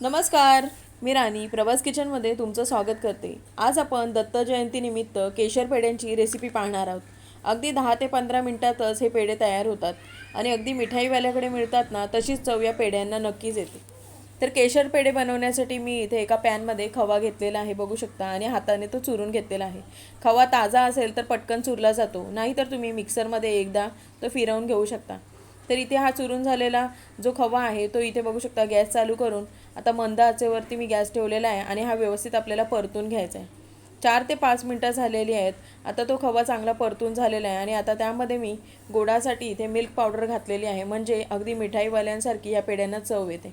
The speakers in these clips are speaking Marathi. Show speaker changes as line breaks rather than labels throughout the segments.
नमस्कार मी राणी. प्रवास किचनमध्ये तुमचं स्वागत करते. आज आपण दत्त जयंतीनिमित्त केशर पेढ्यांची रेसिपी पाहणार आहोत. अगदी दहा ते पंधरा मिनटातच हे पेढे तयार होतात आणि अगदी मिठाईवाल्याकडे मिळतात ना तशीच चव या पेढ्यांना नक्कीच येते. तर केशर पेढे बनवण्यासाठी मी इथे एका पॅनमध्ये खवा घेतलेला आहे बघू शकता. आणि हाताने तो चुरून घेतलेला आहे. खवा ताजा असेल तर पटकन चुरला जातो. नाहीतर तुम्ही मिक्सरमध्ये एकदा तो फिरवून घेऊ शकता. तर इथे हा चुरून झालेला जो खवा आहे तो इथे बघू शकता गॅस चालू करून आता मंद आचेवरती मी गॅस ठेवलेला आहे आणि हा व्यवस्थित आपल्याला परतून घ्यायचा आहे. चार ते पाच मिनटं झालेली आहेत. आता तो खवा चांगला परतून झालेला आहे आणि आता त्यामध्ये मी गोडासाठी इथे मिल्क पावडर घातलेली आहे. म्हणजे अगदी मिठाईवाल्यांसारखी या पेढ्यांना चव येते.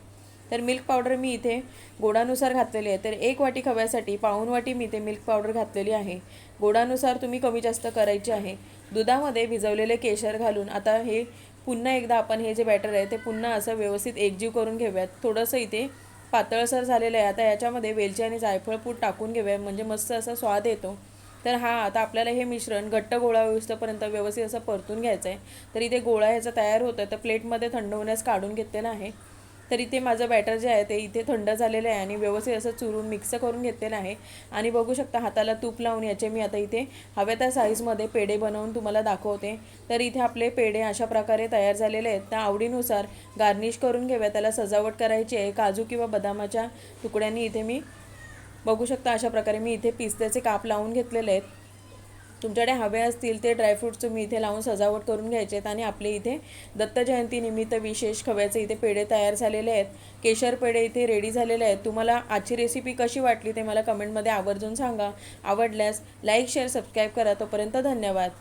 तर मिल्क पावडर मी इथे गोडानुसार घातलेली आहे. तर एक वाटी खव्यासाठी पाऊण वाटी मी इथे मिल्क पावडर घातलेली आहे. गोडानुसार तुम्ही कमी जास्त करायची आहे. दुधामध्ये भिजवलेले केशर घालून आता हे पुन्हा एकदा आपण हे जे बॅटर आहे ते पुन्हा असं व्यवस्थित एकजीव करून घेऊयात. थोडंसं इथे पातळसर झालेलं आहे. आता याच्यामध्ये वेलची आणि जायफळ पूड टाकून घेऊया. म्हणजे मस्त असा स्वाद येतो. तर हा आता आपल्याला हे मिश्रण घट्ट गोळा होईस्तोपर्यंत व्यवस्थित असं परतून घ्यायचं आहे तर इथे गोळा ह्याचा तयार होतं तर प्लेटमध्ये थंड होण्यास काढून घेतलेला आहे. तर इथे माझं बॅटर जे आहे ते इथे थंड झालेलं आहे आणि व्यवस्थित असं चुरून मिक्स करून घेतलेलं आहे. आणि बघू शकता हाताला तूप लावून याचे मी आता इथे हव्या त्या साईजमध्ये पेढे बनवून तुम्हाला दाखवते. तर इथे आपले पेढे अशा प्रकारे तयार झालेले आहेत. त्या आवडीनुसार गार्निश करून घेऊया. त्याला सजावट करायची आहे. काजू किंवा बदामाच्या तुकड्यांनी इथे मी बघू शकता अशा प्रकारे मी इथे पिस्त्याचे काप लावून घेतलेले आहेत. तुमच्याकडे हवे असतील ते ड्रायफ्रूट्स तुम्ही इथे लावून सजावट करून घ्यायचे आहेत आणि आपले इथे दत्त जयंतीनिमित्त विशेष खव्याचे इथे पेढे तयार झालेले आहेत. केशर पेढे इथे रेडी झालेले आहेत. तुम्हाला आजची रेसिपी कशी वाटली ते मला कमेंटमध्ये आवर्जून सांगा. आवडल्यास लाईक शेअर सबस्क्राईब करा. तोपर्यंत धन्यवाद.